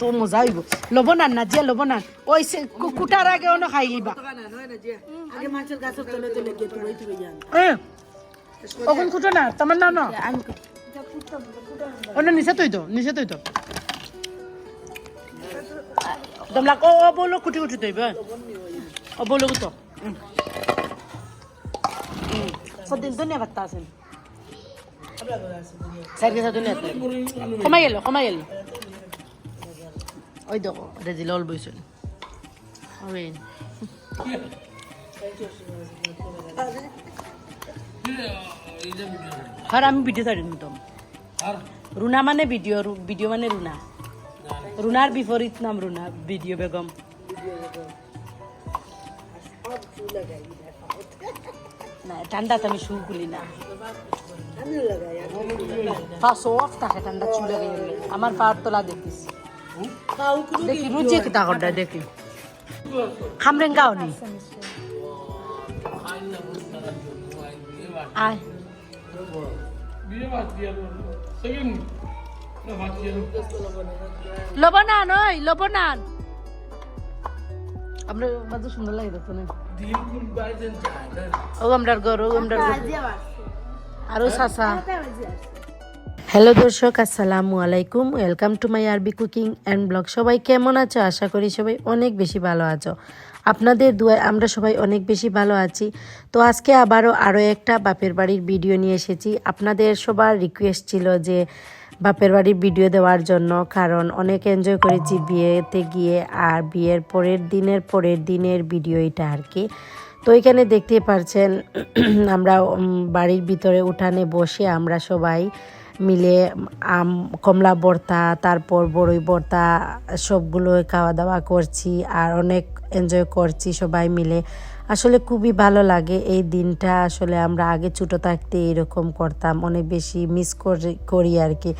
তো মজা হইব আন না যে লবণ আন ওই সে কু- কুটার আগে অন্য খাই লিবা ওখান কুটো না তোমার নাম না অন্য নিচে তুই তো নিচে তুই তো তোমরা ও ও বলো কুটি কুটি তুই ও বলো কুটো সদিন ধন্যবাদ তা আছেন কমাই গেল কমাই গেল ওই দেখো রেজিল অল বইছেন ওই আর আমি ভিডিও ছাড়ি নিতাম রুনা মানে ভিডিও ভিডিও মানে রুনা রুনার বিপরীত নাম রুনা ভিডিও বেগম না ঠান্ডাতে আমি শু খুলি না পা সফট থাকে ঠান্ডা চুল লাগাই আমার পার তোলা দেখিস দেখি রুচি কিতা করডা দেখি। খামরেন গাও নি আয়। লবণান ওই লবণান আমরা বাজে সুন্দর লাগে দেখতে ও আমরার ঘর ও আমরার ঘর। আরও সাসা। হ্যালো দর্শক, আসসালামু আলাইকুম। ওয়েলকাম টু মাই আরবি কুকিং অ্যান্ড ব্লগ সবাই কেমন আছো? আশা করি সবাই অনেক বেশি ভালো আছো। আপনাদের দুয়ায় আমরা সবাই অনেক বেশি ভালো আছি। তো আজকে আবারও আরও একটা বাপের বাড়ির ভিডিও নিয়ে এসেছি। আপনাদের সবার রিকোয়েস্ট ছিল যে বাপের বাড়ির ভিডিও দেওয়ার জন্য, কারণ অনেক এনজয় করেছি বিয়েতে গিয়ে আর বিয়ের পরের দিনের পরের দিনের ভিডিও এটা আর কি। তো এখানে দেখতে পারছেন, আমরা বাড়ির ভিতরে উঠানে বসে আমরা সবাই মিলে, আম, কমলা ভর্তা, তারপর বড়ই ভর্তা, সবগুলো খাওয়া দাওয়া করছি আর অনেক এনজয় করছি সবাই মিলে। আসলে খুবই ভালো লাগে এই দিনটা। আসলে আমরা আগে ছোটো থাকতে এরকম করতাম, অনেক বেশি মিস করি আর কি।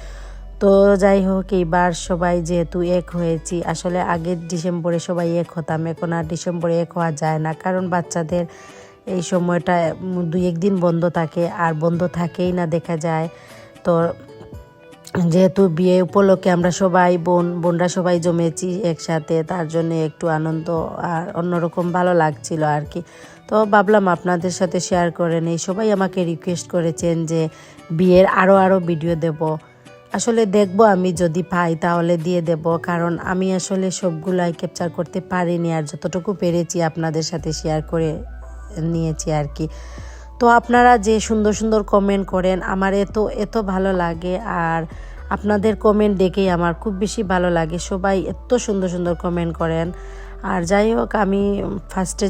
তো যাই হোক, এইবার সবাই যেহেতু এক হয়েছি, আসলে আগের ডিসেম্বরে সবাই এক হতাম, এখন আর ডিসেম্বরে এক হওয়া যায় না। কারণ বাচ্চাদের এই সময়টা দুই একদিন বন্ধ থাকে, আর বন্ধ থাকেই না দেখা যায়। তো যেহেতু বিয়ে উপলক্ষে আমরা সবাই বোন, বোনরা সবাই জমেছি একসাথে, তার জন্য একটু আনন্দ আর অন্যরকম ভালো লাগছিল আর কি। তো ভাবলাম আপনাদের সাথে শেয়ার করে নেই। সবাই আমাকে রিকোয়েস্ট করেছেন যে বিয়ের আরও আরও ভিডিও দেব। আসলে দেখব আমি যদি পাই তাহলে দিয়ে দেব, কারণ আমি আসলে সবগুলাই ক্যাপচার করতে পারিনি আর যতটুকু পেরেছি আপনাদের সাথে শেয়ার করে নিয়েছি আর কি। তো আপনারা যে সুন্দর সুন্দর কমেন্ট করেন, আমার এত এত ভালো লাগে। আর আপনাদের কমেন্ট দেখেই আমার খুব বেশি ভালো লাগে। সবাই এত সুন্দর সুন্দর কমেন্ট করেন। আর যাই হোক, আমি ফার্স্টে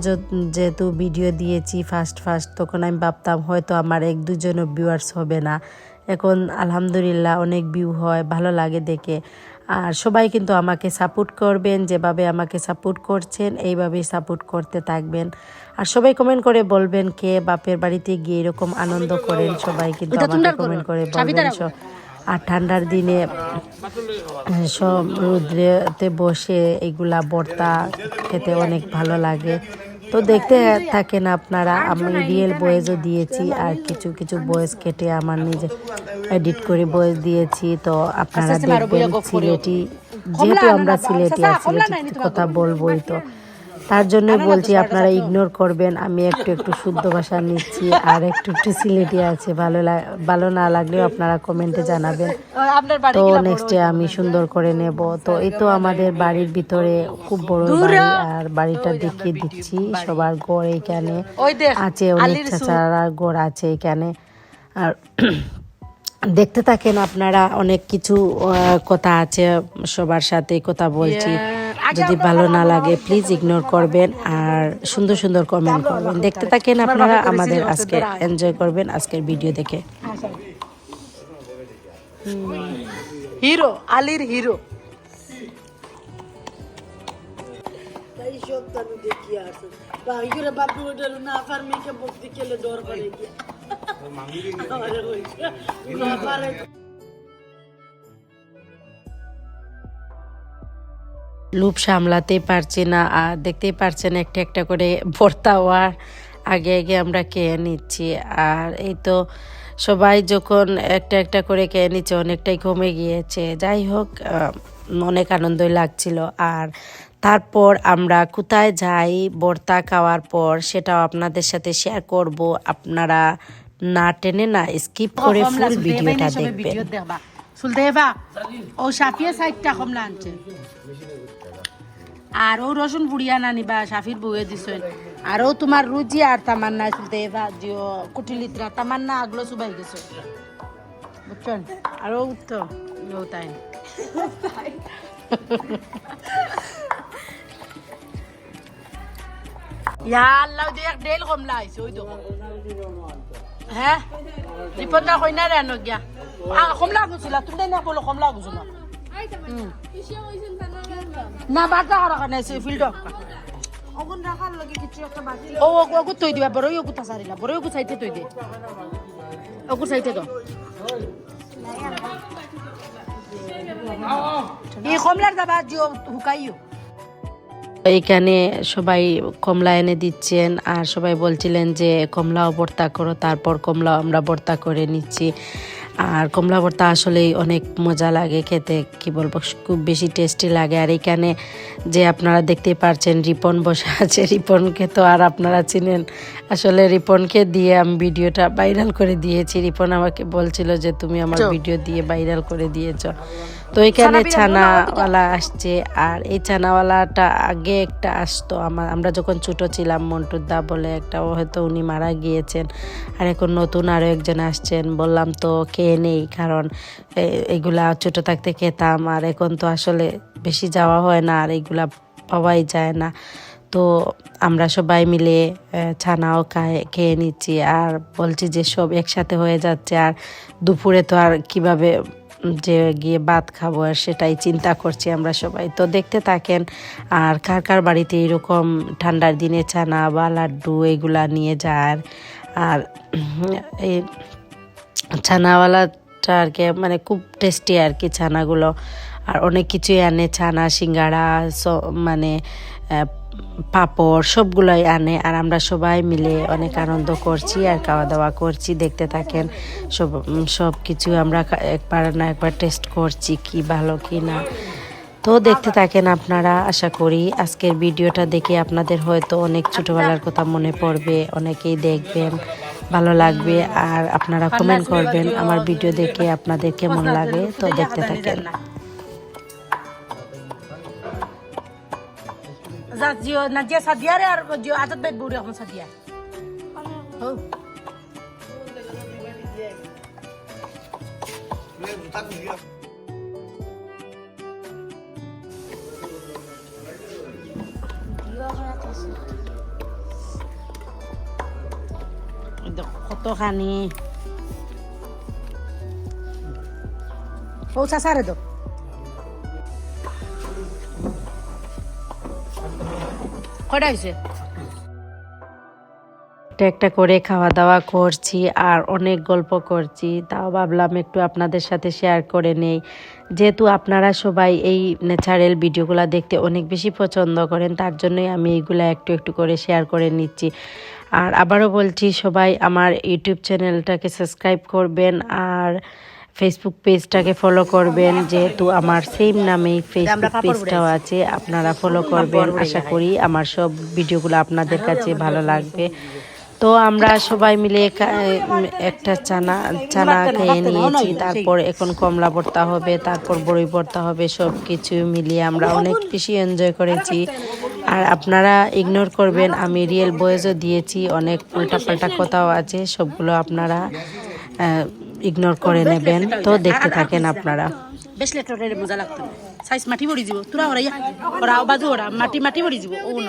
যেহেতু ভিডিও দিয়েছি ফার্স্ট ফার্স্ট তখন আমি ভাবতাম হয়তো আমার এক দুজনও ভিউয়ার্স হবে না। এখন আলহামদুলিল্লাহ অনেক ভিউ হয়, ভালো লাগে দেখে। আর সবাই কিন্তু আমাকে সাপোর্ট করবেন যেভাবে আমাকে সাপোর্ট করছেন এইভাবেই সাপোর্ট করতে থাকবেন। আর সবাই কমেন্ট করে বলবেন কে বাপের বাড়িতে গিয়ে এরকম আনন্দ করেন। সবাই কিন্তু আমাকে কমেন্ট করে। বলবেন সব। আর ঠান্ডার দিনে সব রুদ্রেতে বসে এগুলা ভর্তা খেতে অনেক ভালো লাগে। তো দেখতে থাকেন আপনারা আমি রিয়েল বয়েসও দিয়েছি আর কিছু কিছু বয়েস কেটে আমার নিজে এডিট করে বয়েস দিয়েছি। তো আপনারা দেখবেন সিলেটি যেহেতু আমরা সিলেটি আর সিলেটি কথা বলবোই তো। তার জন্য বলছি আপনারা ইগনোর করবেন। আমি একটু একটু শুদ্ধ ভাষা নিচ্ছি আর একটু একটু সিলেটি আছে। ভালো লাগ- ভালো না লাগলেও আপনারা কমেন্টে জানাবেন। তো নেক্সটে আমি সুন্দর করে নেব। তো এই তো আমাদের বাড়ির ভিতরে খুব বড় বাড়ি আর বাড়িটা দেখিয়ে দিচ্ছি। সবার ঘর ওই দেখ আছে অনেক চাচারা ঘর আছে এখানে। আর দেখতে থাকেন আপনারা অনেক কিছু কথা আছে সবার সাথে কথা বলছি। যদি ভালো না লাগে প্লিজ ইগনোর করবেন আর সুন্দর সুন্দর কমেন্ট করবেন। দেখতে থাকেন আপনারা আমাদের আজকে এনজয় করবেন আজকের ভিডিও দেখে। হিরো আলির হিরো। না। লুপ সামলাতে পারছি না আর দেখতেই পারছেন একটা একটা করে ভর্তা হওয়ার আগে আগে আমরা খেয়ে নিচ্ছি। আর এই তো সবাই যখন একটা একটা করে খেয়ে নিচ্ছে অনেকটাই কমে গিয়েছে। যাই হোক অনেক আনন্দই লাগছিল। আর তারপর আমরা কোথায় যাই ভর্তা খাওয়ার পর সেটাও আপনাদের সাথে শেয়ার করব। আপনারা না টেনে না স্কিপ করে ফুল ভিডিওটা দেখবেন। সুলদেবা ও সাফিয়া সাইডটা কমলা আনছে। আর ও রসুন পুড়িয়া না নিবা, সাফির বউয়ে দিছেন। আর ও তোমার রুজি আর তামান্না সুলদেবা জিও কুটিলিত্রা তামান্না আগলো সুবাই গেছে বুঝছেন? আর ও তাই। ইয়া আল্লাহ এক ডেল কমলা আইছে, ওই দেখো। হ্যাঁ? রিপনটা কই না রানো গিয়া। আ, কমলা গুছিলা তুমি না বলো কমলা গুছিলা না ফিল্ড রাখার লগে কিছু একটা ও দিবা সাইতে দে। সাইতে এই কমলার দাবা হুকাইও এইখানে সবাই কমলা এনে দিচ্ছেন, আর সবাই বলছিলেন যে কমলাও ভর্তা করো, তারপর কমলাও আমরা ভর্তা করে নিচ্ছি। আর কমলা ভর্তা আসলেই অনেক মজা লাগে খেতে কি বলব খুব বেশি টেস্টি লাগে। আর এখানে যে আপনারা দেখতে পারছেন রিপন বসে আছে। রিপনকে তো আর আপনারা চিনেন। আসলে রিপনকে দিয়ে আমি ভিডিওটা ভাইরাল করে দিয়েছি। রিপন আমাকে বলছিল যে তুমি আমার ভিডিও দিয়ে ভাইরাল করে দিয়েছ। তো এখানে ছানাওয়ালা আসছে। আর এই ছানাওয়ালাটা আগে একটা আসতো। আমার আমরা যখন ছোট ছিলাম মন্টুর দা বলে একটা হয়তো উনি মারা গিয়েছেন। আর এখন নতুন আরও একজন আসছেন। বললাম তো খেয়ে নেই? কারণ এগুলা ছোট থাকতে খেতাম। আর এখন তো আসলে বেশি যাওয়া হয় না আর এগুলা পাওয়াই যায় না। তো আমরা সবাই মিলে ছানাও খায় খেয়ে নিচ্ছি। আর বলছি যে সব একসাথে হয়ে যাচ্ছে। আর দুপুরে তো আর কীভাবে যে গিয়ে ভাত খাব আর সেটাই চিন্তা করছি আমরা সবাই। তো দেখতে থাকেন, আর কার কার বাড়িতে এরকম ঠান্ডার দিনে ছানা বা লাড্ডু এগুলা নিয়ে যায়? আর এই ছানাওয়ালাটা আর কি মানে খুব টেস্টি আর কি ছানাগুলো আর অনেক কিছুই আনে ছানা সিঙ্গাড়া মানে পাঁপড় সবগুলোই আনে আর আমরা সবাই মিলে অনেক আনন্দ করছি আর খাওয়া দাওয়া করছি দেখতে থাকেন। সব সব কিছু আমরা একবার না একবার টেস্ট করছি কি ভালো কি না। তো দেখতে থাকেন আপনারা আশা করি আজকের ভিডিওটা দেখে আপনাদের হয়তো অনেক ছোটবেলার কথা মনে পড়বে অনেকেই দেখবেন ভালো লাগবে আর আপনারা কমেন্ট করবেন আমার ভিডিও দেখে আপনাদের কেমন লাগে তো দেখতে থাকেন। জিও নাজিয়া সাদিয়া রে আর জিও আজাদ ভাই বউরে এখন সাদিয়া কতখানি ও সাসারে দাও একটা একটা করে খাওয়া দাওয়া করছি আর অনেক গল্প করছি। তাও ভাবলাম একটু আপনাদের সাথে শেয়ার করে নেই। যেহেতু আপনারা সবাই এই ন্যাচারাল ভিডিওগুলো দেখতে অনেক বেশি পছন্দ করেন, তার জন্যই আমি এইগুলো একটু একটু করে শেয়ার করে নিচ্ছি। আর আবারও বলছি, সবাই আমার ইউটিউব চ্যানেলটাকে সাবস্ক্রাইব করবেন। আর ফেসবুক পেজটাকে ফলো করবেন যেহেতু আমার সেম নামেই ফেসবুক পেজটাও আছে আপনারা ফলো করবেন আশা করি আমার সব ভিডিওগুলো আপনাদের কাছে ভালো লাগবে। তো আমরা সবাই মিলে একটা চানা চানা খেয়ে নিয়েছি। তারপর এখন কমলা ভর্তা হবে তারপর বড়ই ভর্তা হবে সব কিছু মিলিয়ে আমরা অনেক বেশি এনজয় করেছি। আর আপনারা ইগনোর করবেন আমি রিয়েল বয়েজও দিয়েছি অনেক উল্টাপাল্টা কথাও আছে সবগুলো আপনারা ইগনোর করে নেবেন তো দেখতে থাকেন আপনারা। বেশ লেটর মজা লাগতো। সাইজ মাটি পড়ি যাব তোরা ওরা ওরা বাজু ওরা। মাটি মাটি পড়ি যাব ও ন।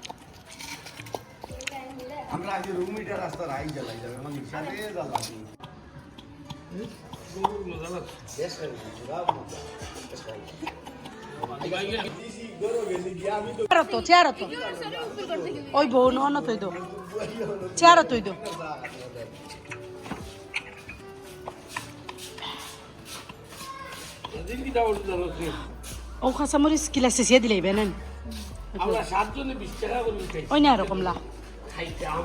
আমার নিশাতে জ্বালাই চেয়ার তো চেয়ার তো ওই বউ ন তুই দো। চেয়ার তুই দো। ও খাসামরিস কিলা শেষিয়ে দিলে বেনেন। আমরা ওই না এরকম লা খাইতাম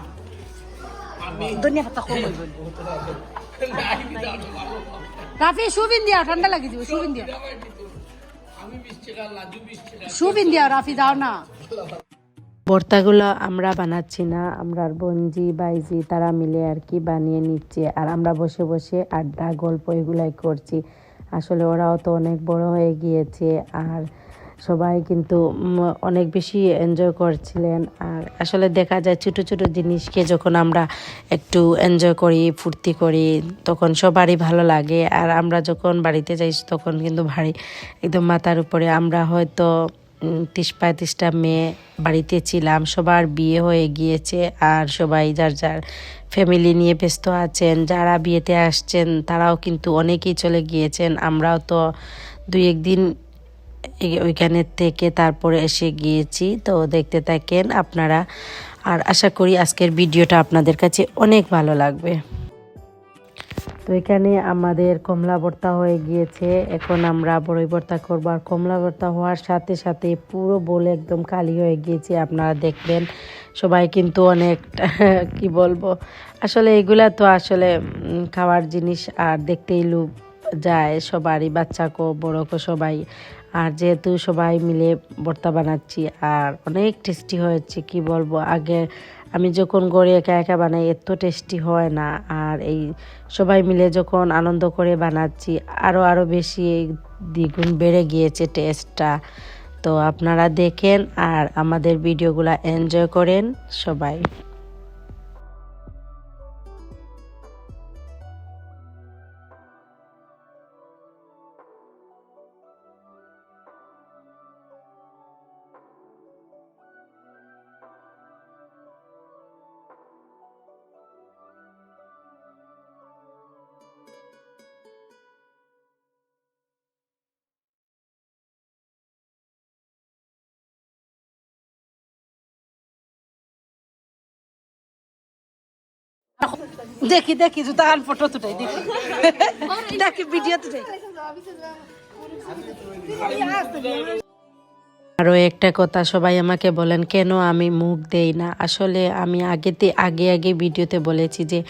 রাফি সুবিন দিয়া ঠান্ডা দিব সুবিন দিয়া। সুবিন দিয়া রাফি দাও না। ভর্তাগুলো আমরা বানাচ্ছি না আমরা বঞ্জি বাইজি তারা মিলে আর কি বানিয়ে নিচ্ছে। আর আমরা বসে বসে আড্ডা গল্প এগুলাই করছি। আসলে ওরাও তো অনেক বড় হয়ে গিয়েছে আর সবাই কিন্তু অনেক বেশি এনজয় করছিলেন। আর আসলে দেখা যায় ছোট ছোট জিনিসকে যখন আমরা একটু এনজয় করি, ফুর্তি করি, তখন সবারই ভালো লাগে। আর আমরা যখন বাড়িতে যাই, তখন কিন্তু ভারী একদম মাথার উপরে। আমরা হয়তো তিরিশ পঁয়ত্রিশটা মেয়ে বাড়িতে ছিলাম, সবার বিয়ে হয়ে গিয়েছে। আর সবাই যার যার ফ্যামিলি নিয়ে ব্যস্ত আছেন, যারা বিয়েতে আসছেন, তারাও কিন্তু অনেকেই চলে গিয়েছেন। আমরাও তো দুই একদিন ওইখানে থেকে তারপরে এসে গিয়েছি। তো দেখতে থাকেন আপনারা। আর আশা করি আজকের ভিডিওটা আপনাদের কাছে অনেক ভালো লাগবে। তো এখানে আমাদের কমলা ভর্তা হয়ে গিয়েছে। এখন আমরা বড়ই ভর্তা করব। আর কমলা ভর্তা হওয়ার সাথে সাথে পুরো বলে একদম খালি হয়ে গিয়েছে। আপনারা দেখবেন সবাই কিন্তু অনেক, কি বলব? আসলে এগুলা তো আসলে খাওয়ার জিনিস। আর দেখতেই লুপ যায় সবারই বাচ্চাকো বড়কো সবাই। আর যেহেতু সবাই মিলে ভর্তা বানাচ্ছি আর অনেক টেস্টি হয়েছে, কি বলব? আগে আমি যখন গড়ে একা একা বানাই, এত টেস্টি হয় না। আর এই সবাই মিলে যখন আনন্দ করে বানাচ্ছি আরও আরও বেশি দ্বিগুণ বেড়ে গিয়েছে টেস্টটা তো আপনারা দেখেন আর আমাদের ভিডিওগুলো এনজয় করেন সবাই। দেখি দেখি জুতা আন ফটো তুটাই দেখি দেখি ভিডিও তুটাই আরও একটা কথা সবাই আমাকে বলেন কেন আমি মুখ দেই না? আসলে আমি আগেতে আগে আগে ভিডিওতে বলেছি যে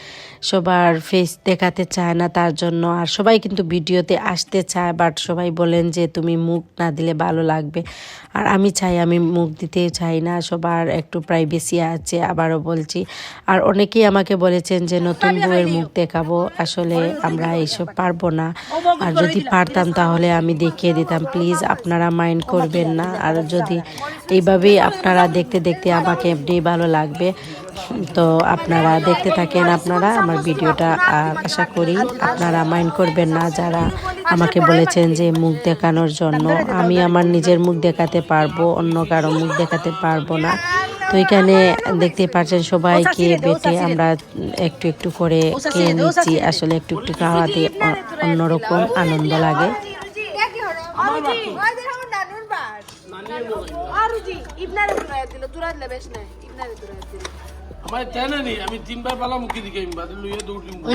সবার ফেস দেখাতে চায় না তার জন্য আর সবাই কিন্তু ভিডিওতে আসতে চায় বাট সবাই বলেন যে তুমি মুখ না দিলে ভালো লাগবে। আর আমি চাই আমি মুখ দিতে চাই না সবার একটু প্রাইভেসি আছে আবারও বলছি। আর অনেকেই আমাকে বলেছেন যে নতুন বউয়ের মুখ দেখাবো। আসলে আমরা এইসব পারব। না। আর যদি পারতাম তাহলে আমি দেখিয়ে দিতাম। প্লিজ আপনারা মাইন্ড করবেন না। আর যদি এইভাবেই আপনারা দেখতে দেখতে আমাকে এমনি ভালো লাগবে, তো আপনারা দেখতে থাকেন আপনারা আমার ভিডিওটা। আশা করি আপনারা মাইন্ড করবেন না, যারা আমাকে বলেছেন যে মুখ দেখানোর জন্য। আমি আমার নিজের মুখ দেখাতে পারব, অন্য কারও মুখ দেখাতে পারব না। তো এখানে দেখতে পাচ্ছেন সবাইকে বেটে আমরা একটু একটু করে খেয়ে নিচ্ছি। আসলে একটু একটু খাওয়াতে অন্যরকম আনন্দ লাগে আরুজি ওই দেখো আমার নানুর বাস আরুজি ইবনারে তুরাই দিল তুরাই দিলে বেশ নাই ইবনারে তুরাই দিল। আমার তেনা নেই আমি তিনবার পালা মুখে দিকে আমি বাদে লুইয়া ওই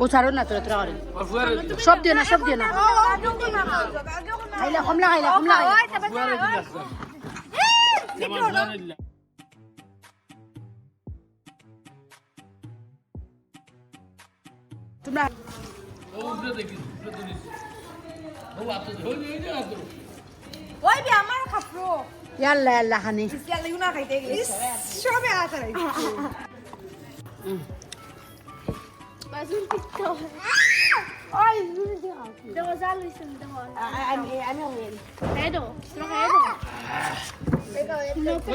ও ছাড়ো না তোরা সব দিও না সব না। না না। খাইলা কমলা খাইলা কমলা খাইলা তোমরা ওই যে আতো ওই বি আমার খাফরো ইয়াল্লা ইয়াল্লা হানি। ইয়ালে ইউনা খাইতে গেছে সবে আতা রাই বাজুন পিত্তো ওই জুরি দেখো দেখো জাল হইছে দেখো আমি আমি হইল খাই দাও তোরা খাই দাও দেখো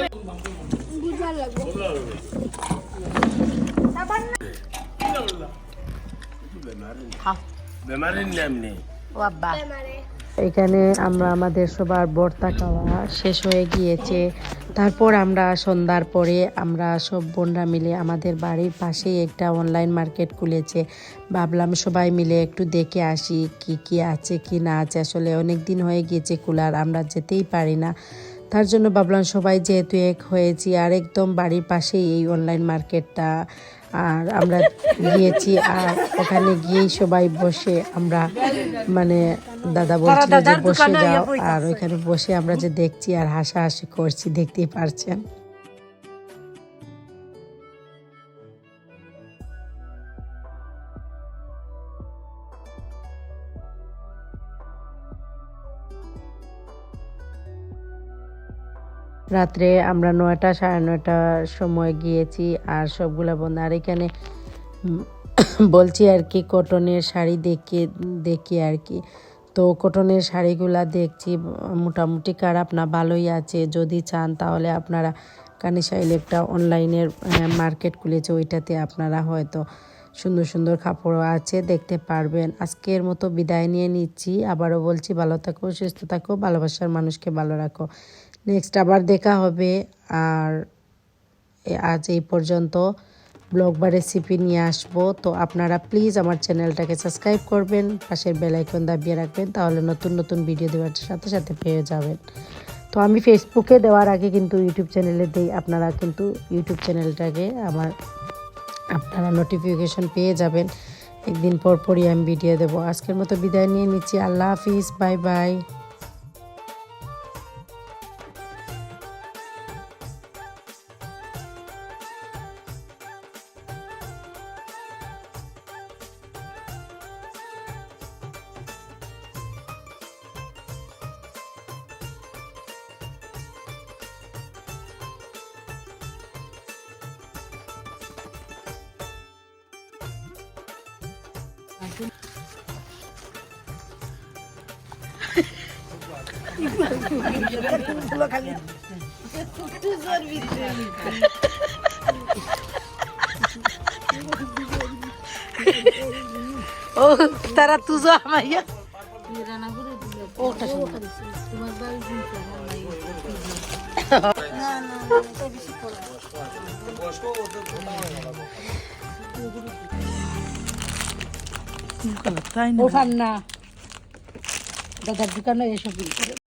বুঝার লাগবে। বেমারের নাম নেই এখানে আমরা আমাদের সবার ভর্তা খাওয়া শেষ হয়ে গিয়েছে। তারপর আমরা সন্ধ্যার পরে আমরা সব বোনরা মিলে আমাদের বাড়ির পাশেই একটা অনলাইন মার্কেট খুলেছে। ভাবলাম সবাই মিলে একটু দেখে আসি কি কি আছে, কি না আছে। আসলে অনেক দিন হয়ে গিয়েছে কুলার আমরা যেতেই পারি না। তার জন্য ভাবলাম সবাই যেহেতু এক হয়েছি আর একদম বাড়ির পাশেই এই অনলাইন মার্কেটটা আর আমরা গিয়েছি আর ওখানে গিয়েই সবাই বসে আমরা মানে দাদা বলছিল যে বসে যাও আর ওইখানে বসে আমরা যে দেখছি আর হাসাহাসি করছি দেখতেই পারছেন। রাত্রে আমরা নয়টা, সাড়ে নয়টার সময় গিয়েছি আর সবগুলা বন্ধ। আর এখানে বলছি আর কি, কটনের শাড়ি দেখে, দেখি আর কি। তো কটনের শাড়িগুলা দেখছি, মোটামুটি খারাপ না, ভালোই আছে। যদি চান তাহলে আপনারা কানিশাইল একটা অনলাইনের মার্কেট খুলেছে, ওইটাতে আপনারা হয়তো সুন্দর সুন্দর কাপড়ও আছে, দেখতে পারবেন। আজকের মতো বিদায় নিয়ে নিচ্ছি। আবারও বলছি, ভালো থাকো, সুস্থ থাকো, ভালোবাসার মানুষকে ভালো রাখো। নেক্সট আবার দেখা হবে। আর আজ এই পর্যন্ত ব্লগ বা রেসিপি নিয়ে আসব। তো আপনারা প্লিজ আমার চ্যানেলটাকে সাবস্ক্রাইব করবেন, পাশের বেল আইকন দাবিয়ে রাখবেন, তাহলে নতুন নতুন ভিডিও দেওয়ার সাথে সাথে পেয়ে যাবেন। তো আমি ফেসবুকে দেওয়ার আগে কিন্তু ইউটিউব চ্যানেলে দিই, আপনারা কিন্তু ইউটিউব চ্যানেলটাকে আমার, আপনারা নোটিফিকেশন পেয়ে যাবেন। একদিন পর পরই আমি ভিডিও দেবো। আজকের মতো বিদায় নিয়ে নিচ্ছি। আল্লাহ হাফিজ বাই বাই ও তারা তুজো আমাইয়া। ওখান না। দাদার দোকানে এসব